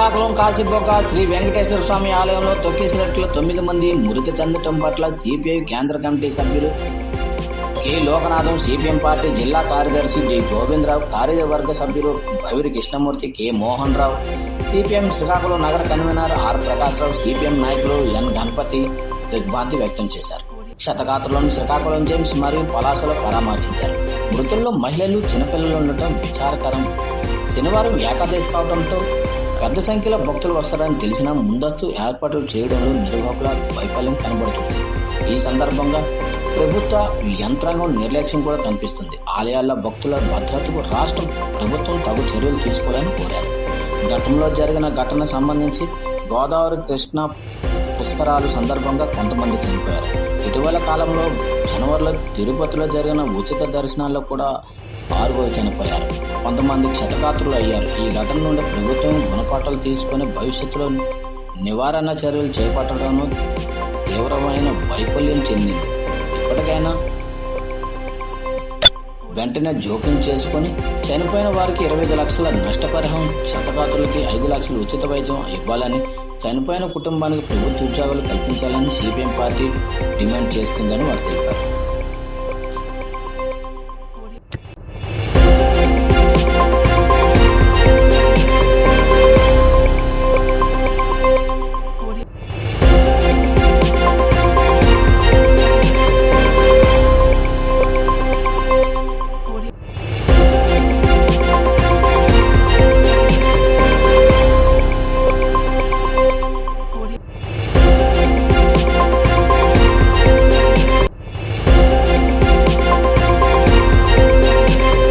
శ్రీకాకుళం కాశీబొక్క శ్రీ వెంకటేశ్వర స్వామి ఆలయంలో తొక్కేసినట్లు తొమ్మిది మంది మృతి చెందటం పట్ల సిపిఐ కేంద్ర కమిటీ సభ్యులు కె. లోకనాథం సిపిఎం పార్టీ జిల్లా కార్యదర్శి జి. గోవిందరావు కార్యవర్గ సభ్యులు భవిరి కృష్ణమూర్తి కె. మోహన్ రావు సిపిఎం శ్రీకాకుళం నగర కన్వీనర్ ఆర్. ప్రకాశ్రావు సిపిఎం నాయకులు ఎన్. గణపతి దిగ్భాంతి వ్యక్తం చేశారు. శతగాత్రలోని శ్రీకాకుళం జేమ్స్ మరియు పలాసలో పరామర్శించారు. మృతుల్లో మహిళలు చిన్నపిల్లలు ఉండటం విచారకరం. శనివారం ఏకాదశి కావడంతో పెద్ద సంఖ్యలో భక్తులు వస్తారని తెలిసినా ముందస్తు ఏర్పాట్లు చేయడంలో నిర్వాహకుల వైఫల్యం కనబడుతుంది. ఈ సందర్భంగా ప్రభుత్వ యంత్రాంగం నిర్లక్ష్యం కూడా కనిపిస్తుంది. ఆలయాల్లో భక్తుల భద్రతకు రాష్ట్రం ప్రభుత్వం తగు చర్యలు తీసుకోవాలని కోరారు. గతంలో జరిగిన ఘటన సంబంధించి గోదావరి కృష్ణ పుష్కరాలు సందర్భంగా కొంతమంది చనిపోయారు. ఇటీవల కాలంలో జనవరిలో తిరుపతిలో జరిగిన ఉచిత దర్శనాల్లో కూడా ఆరుగురు చనిపోయారు. కొంతమంది క్షతగాత్రులు అయ్యారు. ఈ ఘటన నుండి ప్రభుత్వం గుణపాఠాలు తీసుకుని భవిష్యత్తులో నివారణ చర్యలు చేపట్టడంలో తీవ్రమైన వైఫల్యం చెందింది. ఇప్పటికైనా వెంటనే జోక్యం చేసుకుని చనిపోయిన వారికి ఇరవై ఐదు లక్షల నష్టపరిహారం క్షతగాత్రులకి ఐదు లక్షల ఉచిత వైద్యం ఇవ్వాలని చనిపోయిన కుటుంబానికి ప్రభుత్వ ఉద్యోగాలు కల్పించాలని సిపిఎం పార్టీ డిమాండ్ చేస్తుందని వారు తెలిపారు.